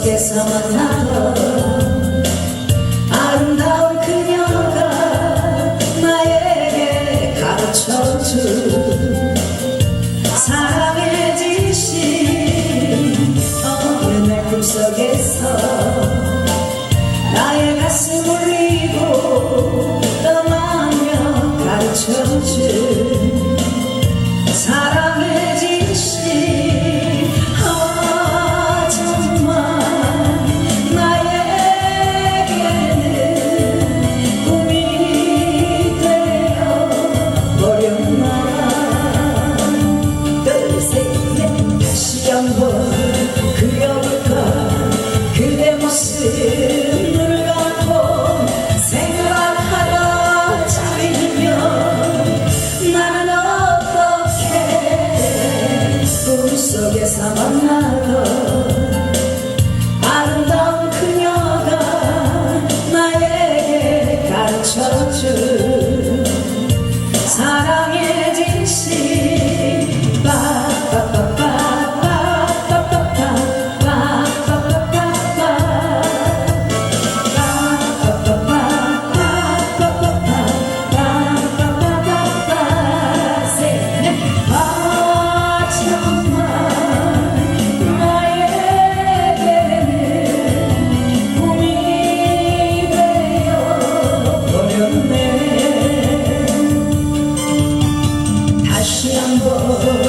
꿈속에서 만나던 아름다운 그녀가 나에게 가르쳐준 사랑의 진심 어느 날 꿈속에서 나의 가슴 울 속에서 만나던 아름다운 그녀가 나에게 가르쳐준 December